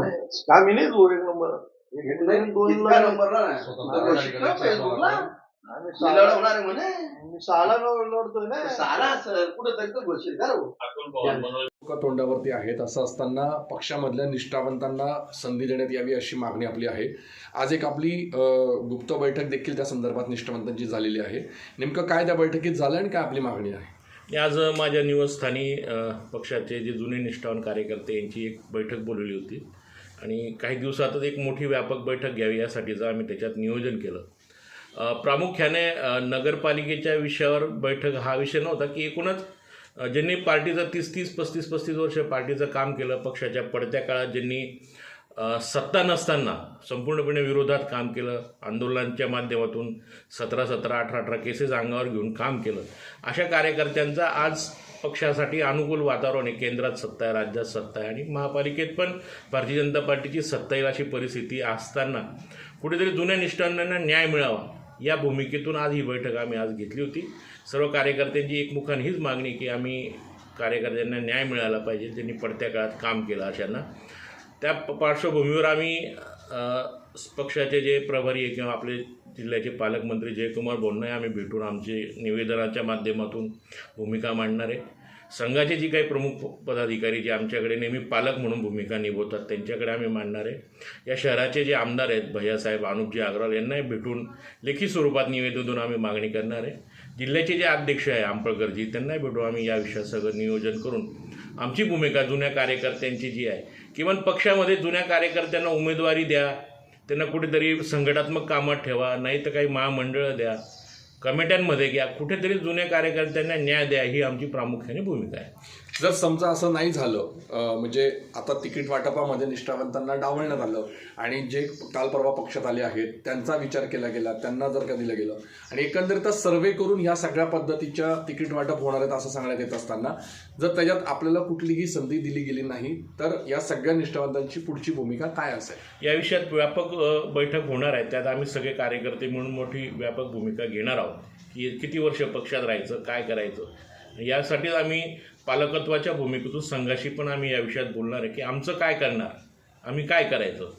नाही. का मी नाही तू एक नंबर. लोक तोंडावरती आहेत असं असताना पक्षामधल्या निष्ठावंतांना संधी देण्यात यावी अशी मागणी आपली आहे. आज एक आपली गुप्त बैठक देखील त्या संदर्भात निष्ठावंतांची झालेली आहे. नेमकं काय त्या बैठकीत झालं आणि काय आपली मागणी आहे? मी आज माझ्या निवासस्थानी पक्षाचे जे जुने निष्ठावान कार्यकर्ते यांची एक बैठक बोलवली होती. आणि काही दिवसातच एक मोठी व्यापक बैठक घ्यावी यासाठीचं आम्ही त्याच्यात नियोजन केलं. प्रामुख्याने नगरपालिकेच्या विषयावर बैठक हा विषय नव्हता की एकूणच ज्यांनी पार्टीचं तीस तीस पस्तीस पस्तीस वर्ष पार्टीचं काम केलं पक्षाच्या पडत्या काळात ज्यांनी सत्ता नसताना संपूर्णपणे विरोधात काम केलं आंदोलनांच्या माध्यमातून सतरा सतरा अठरा अठरा केसेस अंगावर घेऊन काम केलं. अशा कार्यकर्त्यांचा आज पक्षासाठी अनुकूल वातावरण आहे. केंद्रात सत्ता आहे राज्यात सत्ता आहे आणि महापालिकेत पण भारतीय जनता पार्टीची सत्ता येईल अशी परिस्थिती असताना कुठेतरी जुन्या निष्ठांना न्याय मिळावा या भूमिकेतून आज ही बैठक आम्ही आज घेतली होती. सर्व कार्यकर्त्यांची एकमुखान हीच मागणी की आम्ही कार्यकर्त्यांना न्याय मिळाला पाहिजे ज्यांनी पडत्या काळात काम केलं अशांना. त्या पार्श्वभूमीवर आम्ही पक्षाचे जे प्रभारी आहे किंवा आपले जिल्ह्याचे पालकमंत्री जयकुमार बोन्ने आम्ही भेटून आमचे निवेदनाच्या माध्यमातून भूमिका मांडणार आहे. संघाचे जी काही प्रमुख पदाधिकारी जे आमच्याकडे नेहमी पालक म्हणून भूमिका निभवतात त्यांच्याकडे आम्ही मांडणार आहे. या शहराचे जे आमदार आहेत भैयासाहेब अनुपजी अग्रवाल यांनाही भेटून लेखी स्वरूपात निवेदन देऊन आम्ही मागणी करणार आहे. जिल्ह्याचे जे अध्यक्ष आहे आंबळकरजी त्यांनाही भेटून आम्ही या विषयासह नियोजन करून आमची भूमिका जुन्या कार्यकर्त्यांची जी आहे. किमान पक्षामध्ये जुन्या कार्यकर्त्यांना उमेदवारी द्या. त्यांना कुठेतरी संघटात्मक कामात ठेवा. नाही तर काही महामंडळं द्या. कमिट्यांमध्ये घ्या. कुठेतरी जुन्या कार्यकर्त्यांना न्याय द्या ही आमची प्रामुख्याने भूमिका आहे. जर समजा असं नाही झालं म्हणजे आता तिकीट वाटपामध्ये निष्ठावंतांना डावलण्यात आलं आणि जे काल परवा पक्षात आले आहेत त्यांचा विचार केला गेला त्यांना जर का दिलं गेलं आणि एकंदरीतच सर्वे करून ह्या सगळ्या पद्धतीच्या तिकीट वाटप होणार आहेत असं सांगण्यात येत असताना जर त्याच्यात आपल्याला कुठलीही संधी दिली गेली नाही तर या सगळ्या निष्ठावंतांची पुढची भूमिका काय असेल? या विषयात व्यापक बैठक होणार आहे. त्यात आम्ही सगळे कार्यकर्ते म्हणून मोठी व्यापक भूमिका घेणार आहोत. की किती वर्ष पक्षात राहायचं काय करायचं? यासाठीच आम्ही पालकत्वाच्या भूमिकेतून संघाशी पण आम्ही या विषयात बोलणार आहे की आमचं काय करणार? आम्ही काय करायचं?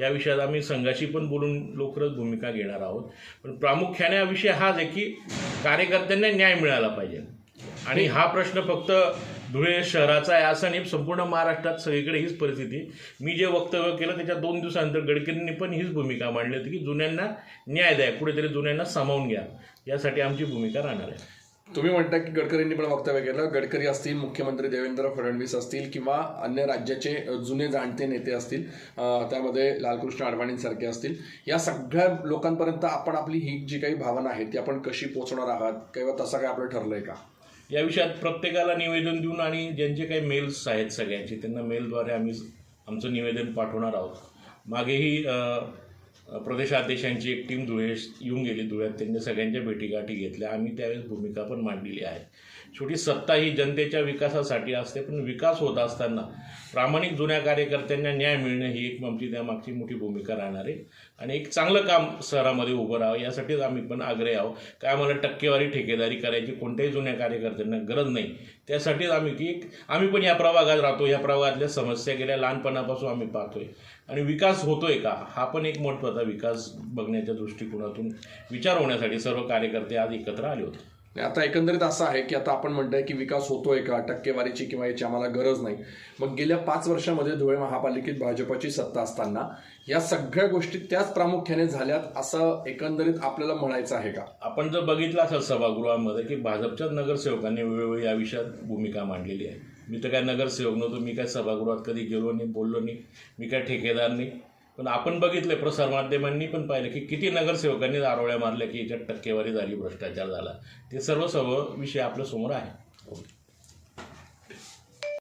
या विषयात आम्ही संघाशी पण बोलून लवकरच भूमिका घेणार आहोत. पण प्रामुख्याने हा विषय हाच आहे की कार्यकर्त्यांना न्याय मिळाला पाहिजे. आणि हा प्रश्न फक्त धुळे शहराचा आहे असं नाही संपूर्ण महाराष्ट्रात सगळीकडे हीच परिस्थिती. मी जे वक्तव्य केलं त्याच्या दोन दिवसानंतर गडकरींनी पण हीच भूमिका मांडली होती की जुन्यांना न्याय द्या कुठेतरी जुन्यांना सामावून घ्या. यासाठी आमची भूमिका राहणार आहे. तुम्ही म्हणता की गडकरींनी पण वक्तव्य केलं. गडकरी असतील मुख्यमंत्री देवेंद्र फडणवीस असतील किंवा अन्य राज्याचे जुने जाणते नेते असतील त्यामध्ये लालकृष्ण अडवाणींसारखे असतील. या सगळ्या लोकांपर्यंत आपण आपली ही जी काही भावना आहे ती आपण कशी पोहोचणार आहात किंवा तसं काय आपलं ठरलंय का? या विषयात प्रत्येकाला निवेदन देऊन आणि ज्यांचे काही मेल्स आहेत सगळ्यांचे त्यांना मेलद्वारे आम्ही आमचं निवेदन पाठवणार आहोत. मागेही प्रदेशाध्यक्षांची एक टीम धुळे येऊन गेली धुळ्यात त्यांनी सगळ्यांच्या भेटीगाठी घेतल्या. आम्ही त्यावेळेस भूमिका पण मांडलेली आहे. छोटी सत्ता ही जनतेच्या विकासासाठी असते पण विकास होत असताना प्रामाणिक जुन्या कार्यकर्त्यांना न्याय मिळणं ही एक आमची त्यामागची मोठी भूमिका राहणार आहे. आणि एक चांगलं काम शहरामध्ये उभं राहावं यासाठीच आम्ही पण आग्रही आहोत. काय आम्हाला टक्केवारी ठेकेदारी करायची कोणत्याही जुन्या कार्यकर्त्यांना गरज नाही. त्यासाठीच आम्ही की आम्ही पण या प्रभागात राहतो या प्रभागातल्या समस्या गेल्या लहानपणापासून आम्ही पाहतोय. आणि विकास होतोय का? हा पण एक महत्त्वाचा विकास बघण्याच्या दृष्टिकोनातून विचार होण्यासाठी सर्व कार्यकर्ते आज एकत्र आले होते. आणि आता एकंदरीत असं आहे की आता आपण म्हणतोय की विकास होतोय का? टक्केवारीची किंवा याची आम्हाला गरज नाही. मग गेल्या पाच वर्षामध्ये धुळे महापालिकेत भाजपची सत्ता असताना या सगळ्या गोष्टी त्याच प्रामुख्याने झाल्यात असं एकंदरीत आपल्याला म्हणायचं आहे का? आपण जर बघितलं असेल सभागृहामध्ये की भाजपच्याच नगरसेवकांनी वेळोवेळी या विषयात भूमिका मांडलेली आहे. मी तर काय नगरसेवक नव्हतो मी काय सभागृहात कधी गेलो नाही बोललो नाही मी काय ठेकेदार नाही. पण आपण बघितलं प्रसारमाध्यमांनी पण पाहिलं की किती नगरसेवकांनी दारोळ्या मारल्या की याच्यात टक्केवारी झाली भ्रष्टाचार झाला. ते सर्व सर्व विषय आपल्यासमोर आहे.